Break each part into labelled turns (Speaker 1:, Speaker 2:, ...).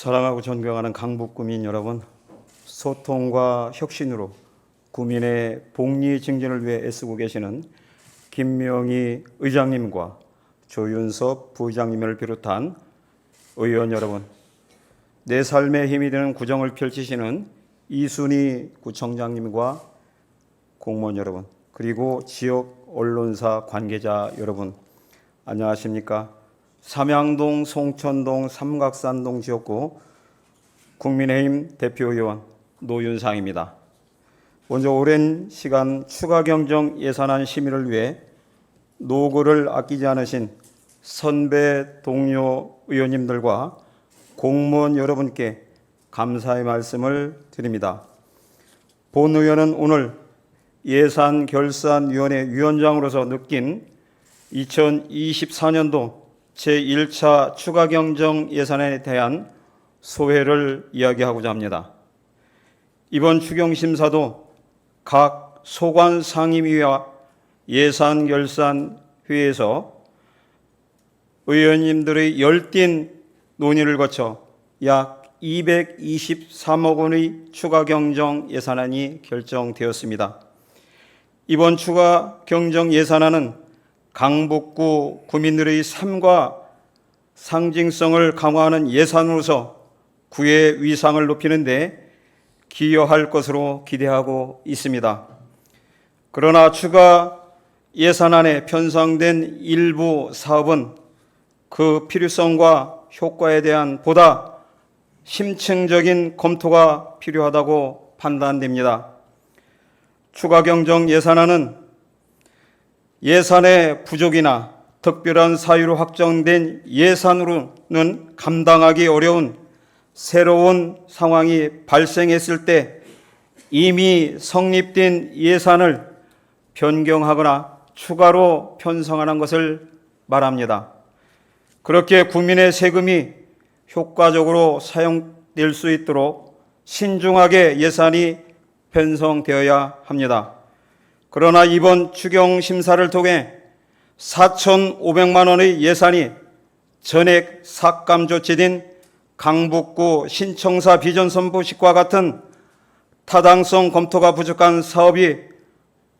Speaker 1: 사랑하고 존경하는 강북 구민 여러분, 소통과 혁신으로 구민의 복리 증진을 위해 애쓰고 계시는 김명희 의장님과 조윤섭 부의장님을 비롯한 의원 여러분, 내 삶에 힘이 되는 구정을 펼치시는 이순희 구청장님과 공무원 여러분, 그리고 지역 언론사 관계자 여러분, 안녕하십니까? 삼양동, 송천동, 삼각산동 지역구 국민의힘 대표 의원 노윤상입니다. 먼저 오랜 시간 추가 경정 예산안 심의를 위해 노고를 아끼지 않으신 선배 동료 의원님들과 공무원 여러분께 감사의 말씀을 드립니다. 본 의원은 오늘 예산결산위원회 위원장으로서 느낀 2024년도 제1차 추가 경정 예산에 대한 소회를 이야기하고자 합니다. 이번 추경 심사도 각 소관 상임위와 예산 결산 회에서 의원님들의 열띤 논의를 거쳐 약 223억 원의 추가 경정 예산안이 결정되었습니다. 이번 추가 경정 예산안은 강북구 구민들의 삶과 상징성을 강화하는 예산으로서 구의 위상을 높이는 데 기여할 것으로 기대하고 있습니다. 그러나 추가 예산안에 편성된 일부 사업은 그 필요성과 효과에 대한 보다 심층적인 검토가 필요하다고 판단됩니다. 추가 경정 예산안은 예산의 부족이나 특별한 사유로 확정된 예산으로는 감당하기 어려운 새로운 상황이 발생했을 때 이미 성립된 예산을 변경하거나 추가로 편성하는 것을 말합니다. 그렇게 국민의 세금이 효과적으로 사용될 수 있도록 신중하게 예산이 편성되어야 합니다. 그러나 이번 추경 심사를 통해 4,500만 원의 예산이 전액 삭감 조치된 강북구 신청사 비전 선보식과 같은 타당성 검토가 부족한 사업이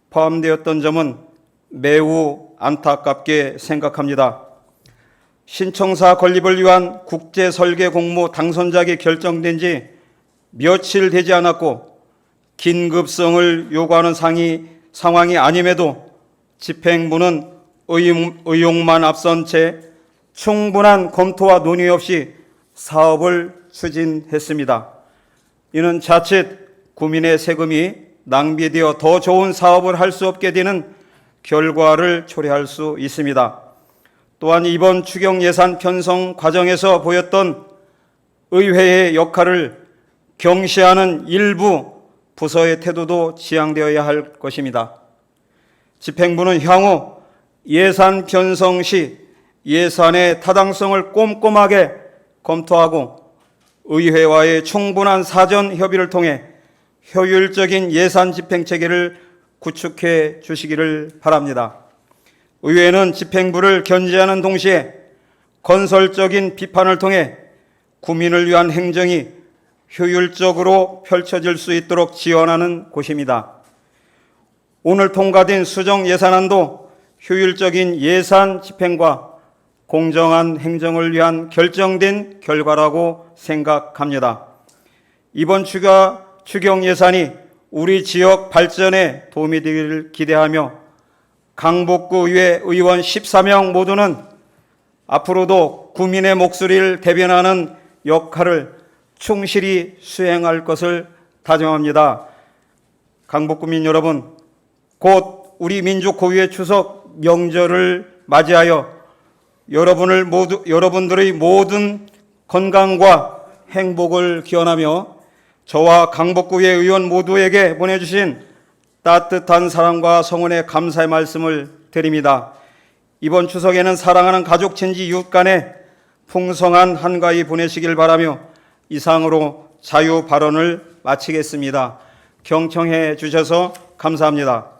Speaker 1: 포함되었던 점은 매우 안타깝게 생각합니다. 신청사 건립을 위한 국제 설계 공모 당선작이 결정된 지 며칠 되지 않았고 긴급성을 요구하는 상이, 상황이 아님에도 집행부는 의용 만 앞선 채 충분한 검토와 논의 없이 사업을 추진했습니다. 이는 자칫 구민의 세금이 낭비되어 더 좋은 사업을 할 수 없게 되는 결과를 초래할 수 있습니다. 또한 이번 추경 예산 편성 과정에서 보였던 의회의 역할을 경시하는 일부 부서의 태도도 지양되어야 할 것입니다. 집행부는 향후 예산 편성 시 예산의 타당성을 꼼꼼하게 검토하고 의회와의 충분한 사전 협의를 통해 효율적인 예산 집행 체계를 구축해 주시기를 바랍니다. 의회는 집행부를 견제하는 동시에 건설적인 비판을 통해 구민을 위한 행정이 효율적으로 펼쳐질 수 있도록 지원하는 곳입니다. 오늘 통과된 수정 예산안도 효율적인 예산 집행과 공정한 행정을 위한 결정된 결과라고 생각합니다. 이번 추가 추경 예산이 우리 지역 발전에 도움이 되기를 기대하며 강북구 의회 의원 14명 모두는 앞으로도 국민의 목소리를 대변하는 역할을 충실히 수행할 것을 다짐합니다. 강북구민 여러분, 곧 우리 민족 고유의 추석 명절을 맞이하여 여러분을 모두 여러분들의 모든 건강과 행복을 기원하며 저와 강북구의 의원 모두에게 보내주신 따뜻한 사랑과 성원의 감사의 말씀을 드립니다. 이번 추석에는 사랑하는 가족, 친지, 이웃 간에 풍성한 한가위 보내시길 바라며 이상으로 자유 발언을 마치겠습니다. 경청해 주셔서 감사합니다.